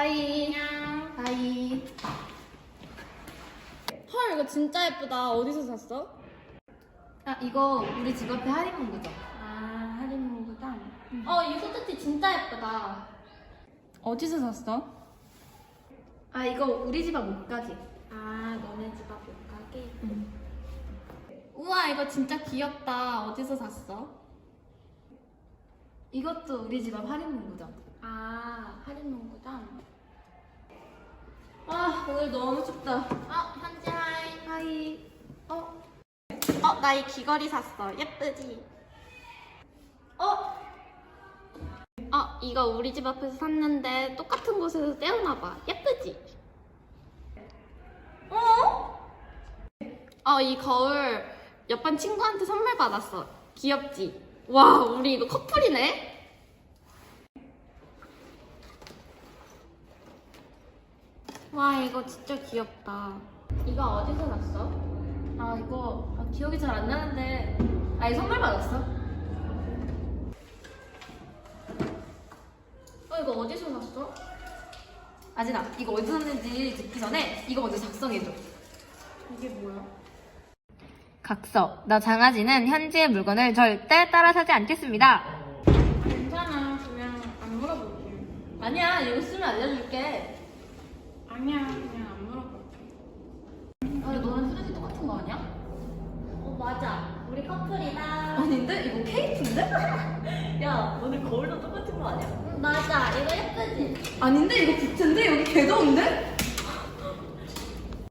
하이. 안녕. 하이. 헐, 이거 진짜 예쁘다. 어디서 샀어? 아, 이거 우리 집 앞에 할인문구점. 아, 할인문구점? 어, 이 소재티 진짜 예쁘다. 어디서 샀어? 아, 이거 우리 집 앞 옷가게. 아, 너네 집 앞 옷가게? 우와, 이거 진짜 귀엽다. 어디서 샀어? 이것도 우리 집 앞 할인문구점. 아, 할인문구점? 아, 오늘 너무 춥다. 어, 현지 하이. 하이. 어? 어, 나 이 귀걸이 샀어. 예쁘지? 어? 어, 이거 우리 집 앞에서 샀는데 똑같은 곳에서 떼어놔봐. 예쁘지? 어? 어, 이 거울 옆반 친구한테 선물 받았어. 귀엽지? 와, 우리 이거 커플이네? 와, 이거 진짜 귀엽다. 이거 어디서 샀어? 아, 이거 아, 기억이 잘 안 나는데. 아, 이 선물 받았어? 어, 이거 어디서 샀어? 아진아, 이거 어디서 샀는지 듣기 전에 이거 먼저 작성해줘. 이게 뭐야? 각서. 나 장아지는 현지의 물건을 절대 따라 사지 않겠습니다. 괜찮아. 그냥 안 물어볼게. 아니야, 이거 쓰면 알려줄게. 아니야, 그냥 안 물어볼게. 아, 너랑 휴대폰 똑같은 거 아니야? 어, 맞아. 우리 커플이다. 아닌데? 이거 케이트인데? 야, 너네 거울도 똑같은 거 아니야? 응, 맞아. 이거 예쁘지? 아닌데? 이거 부채인데? 여기 개더운데?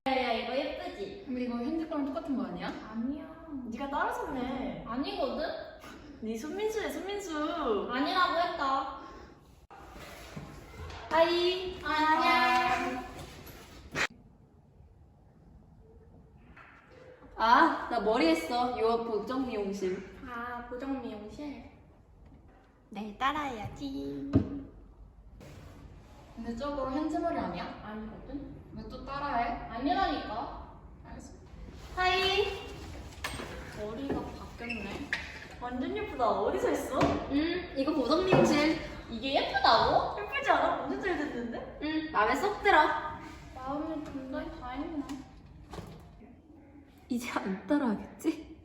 야, 야, 이거 예쁘지? 근데 이거 핸드폰 똑같은 거 아니야? 아니야. 네가 따라 샀네. 아니거든? 네 손민수야 손민수. 아니라고 했다. 하이. 안녕. 아, 나 머리 했어. 유어 보정 미용실. 아, 보정 미용실? 내일 따라해야지. 근데 저거 현지 머리 아니야? 아니거든? 왜 또 따라해? 아니라니까. 알겠어. 하이. 머리가 바뀌었네. 완전 예쁘다. 어디서 했어? 음, 이거 보정 미용실. 이게 예쁘다고? 예쁘지 않아? 완전 잘 됐는데? 음, 마음에 쏙 들어. 마음에 든다. 이제 안 따라하겠지?